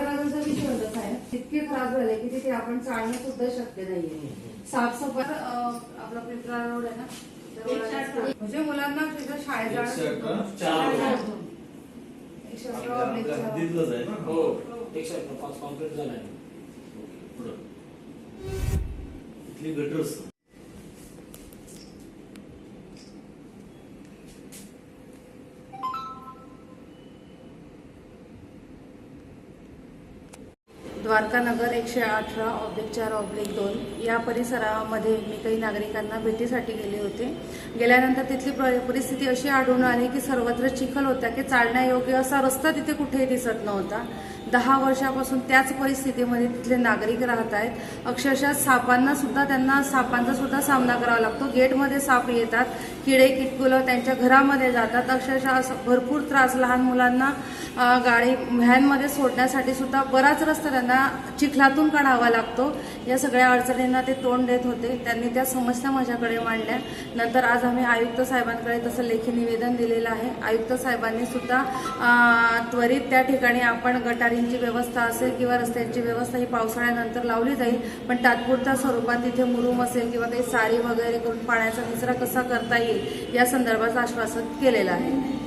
पर्यावरणाचा विषयच आहे इतके खराब झाले की तिथे आपण चालणं सुद्धा शक्य नाहीये. साफसफाई आपला पिंपरा रोड आहे ना म्हणजे मुलांना तिथं शाळेत जाणं हो? द्वारकानगर एकशे अठरा ऑब्लिक चार ऑब्लिक दोन या परिसरामध्ये मी काही नागरिकांना भेटीसाठी गेले होते. गेल्यानंतर तिथली परिस्थिती अशी आढळून आली की सर्वत्र चिखल होता की चालण्यायोग्य असा रस्ता तिथे कुठेही दिसत नव्हता. दहा वर्षापासून त्याच परिस्थितीमध्ये तिथले नागरिक राहत आहेत. अक्षरशः सापांना सुद्धा त्यांना सापांचा सुद्धा सामना करावा लागतो. गेटमध्ये साप येतात किडे किटकुलं त्यांच्या घरामध्ये जातात. अक्षरशः असं भरपूर त्रास लहान मुलांना गाडी व्हॅनमध्ये सोडण्यासाठी सुद्धा बराच रस्ता त्यांना चिखलातून काढावा लागतो. या सगळ्या अडचणींना ते तोंड देत होते. त्यांनी त्या समस्या माझ्याकडे मांडल्या. नंतर आज आम्ही आयुक्त साहेबांकडे तसं लेखी निवेदन दिलेलं आहे. आयुक्त साहेबांनी सुद्धा त्वरित त्या ठिकाणी आपण गटारींची व्यवस्था असेल किंवा रस्त्यांची व्यवस्था ही पावसाळ्यानंतर लावली जाईल पण तात्पुरत्या स्वरूपात तिथे मुरुम असेल किंवा काही सारी वगैरे करून पाण्याचा निचरा कसा करता येईल या संदर्भाचं आश्वासन केलेलं आहे.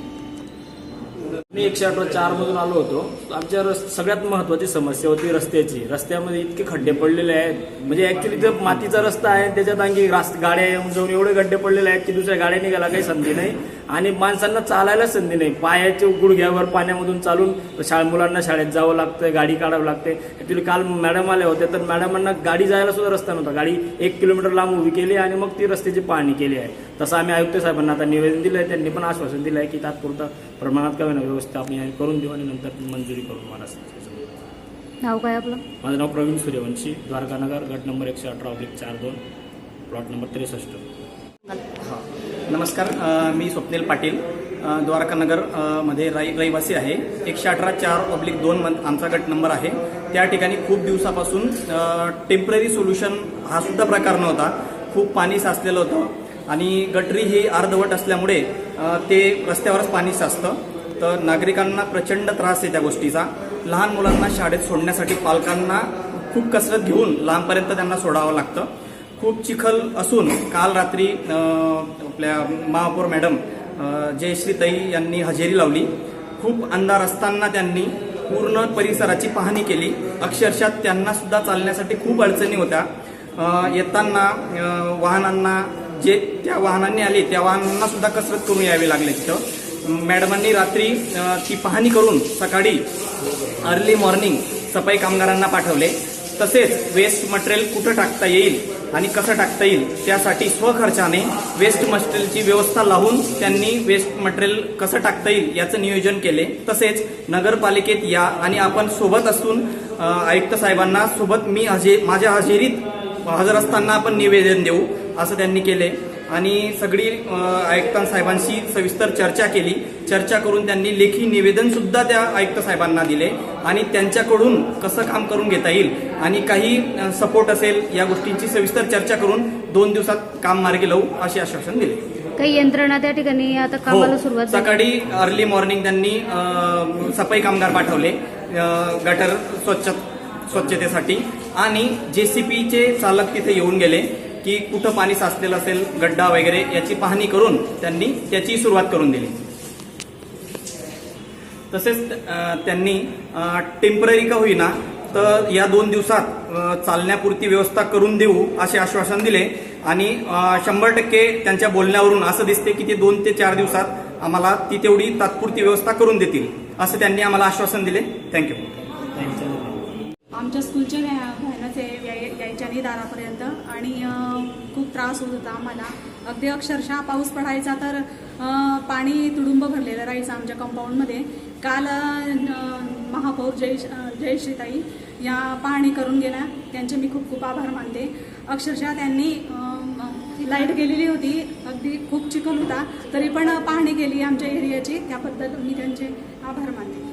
मी एकशे अठरा चार मधून आलो होतो. आमच्या रस् सगळ्यात महत्वाची समस्या होती रस्त्याची. रस्त्यामध्ये इतके खड्डे पडलेले आहेत. म्हणजे ऍक्च्युली जर मातीचा रस्ता आहे त्याच्यात आणखी रास- गाड्या येऊन जाऊन एवढे खड्डे पडलेले आहेत की दुसऱ्या गाड्या निघायला काही संधी नाही. आणि माणसांना चालायला संधी नाही. पायाच्या गुडघ्यावर पाण्यामधून चालून शाळा मुलांना शाळेत जावं लागतं गाडी काढावं लागते. ऍक्च्युली काल मॅडम आल्या होत्या तर मॅडमांना गाडी जायला सुद्धा रस्ता नव्हता. गाडी एक किलोमीटर लांब उभी केली आणि मग ती रस्त्याची पाहणी केली आहे. तसं आम्ही आयुक्त साहेबांना आता निवेदन दिलं आहे त्यांनी पण आश्वासन दिलं आहे की तात्पुरता प्रमाणात का व्यवस्था आम्ही करून देऊ आणि नंतर मंजुरी करू मला नाव काय आपलं? माझं नाव प्रवीण सूर्यवंशी द्वारकानगर गट नंबर एकशे अठरा ऑब्लिक चार दोन प्लॉट नंबर त्रेसष्ट. हा. नमस्कार अ, मी स्वप्नील पाटील अ, द्वारकानगर अ, मध्ये राई रहिवासी आहे. एकशे अठरा चार ऑब्लिक दोन मन आमचा गट नंबर आहे. त्या ठिकाणी खूप दिवसापासून टेंपररी सोल्युशन हा सुद्धा प्रकार नव्हता. खूप पाणी साचलेलं होतं. आणि गटरी ही अर्धवट असल्यामुळे अ, ते रस्त्यावरच पाणी साचतं. तर नागरिकांना प्रचंड त्रास आहे त्या गोष्टीचा. लहान मुलांना शाळेत सोडण्यासाठी पालकांना खूप कसरत घेऊन लांबपर्यंत त्यांना सोडावं लागतं. खूप चिखल असून काल रात्री आपल्या महापौर मॅडम अ, जयश्रीताई यांनी हजेरी लावली. खूप अंधार असताना त्यांनी पूर्ण परिसराची पाहणी केली. अक्षरशः त्यांना सुद्धा चालण्यासाठी खूप अडचणी होत्या. येताना वाहनांना जे त्या वाहनांनी आले त्या वाहनांना सुद्धा कसरत करून यावी लागली तिथं. मॅडमांनी रात्री ती पाहणी करून सकाळी अर्ली मॉर्निंग सफाई कामगारांना पाठवले. तसेच वेस्ट मटेरियल कुठं टाकता येईल आणि कसं टाकता येईल त्यासाठी स्वखर्चाने वेस्ट मटेरियलची व्यवस्था लावून त्यांनी वेस्ट मटेरियल कसं टाकता येईल याचं नियोजन केले. तसेच नगरपालिकेत या आणि आपण सोबत असून आयुक्त साहेबांना सोबत मी हजे माझ्या हजेरीत हजर असताना आपण निवेदन देऊ असं त्यांनी केले. आणि सगळी आयुक्त साहेबांशी सविस्तर चर्चा केली. चर्चा करून त्यांनी लेखी निवेदन सुद्धा त्या आयुक्त साहेबांना दिले आणि त्यांच्याकडून कसं काम करून घेता येईल आणि काही सपोर्ट असेल या गोष्टींची सविस्तर चर्चा करून दोन दिवसात काम मार्गी लावू असे आश्वासन दिले. काही यंत्रणा त्या ठिकाणी आता कामाला सुरुवात हो. सकाळी अर्ली मॉर्निंग त्यांनी सफाई कामगार पाठवले गटर स्वच्छ स्वच्छतेसाठी. आणि जेसीपीचे चालक तिथे येऊन गेले. की कुठं पाणी साचलेलं असेल गड्डा वगैरे याची पाहणी करून त्यांनी त्याची सुरुवात करून दिली. तसेच त्यांनी टेंपररी का होईना तर या दोन दिवसात चालण्यापुरती व्यवस्था करून देऊ असे आश्वासन दिले आणि शंभर टक्के त्यांच्या बोलण्यावरून असं दिसते की ते दोन ते चार दिवसात आम्हाला ती तेवढी तात्पुरती व्यवस्था करून देतील असं त्यांनी आम्हाला आश्वासन दिले. थँक्यू आमच्या स्कूलच्या व्हॅनच यायच्या नाही दारापर्यंत आणि खूप त्रास होत होता आम्हाला. अगदी अक्षरशः पाऊस पडायचा तर पाणी तुडुंब भरलेलं राहायचं आमच्या कंपाऊंडमध्ये काल महापौर जय जयश्रीताई या पाहणी करून गेल्या. त्यांचे मी खूप खूप आभार मानते. अक्षरशः त्यांनी लाइट गेलेली होती. अगदी खूप चिखल होता. तरी पण पाहणी केली आमच्या एरियाची. त्याबद्दल मी त्यांचे आभार मानते.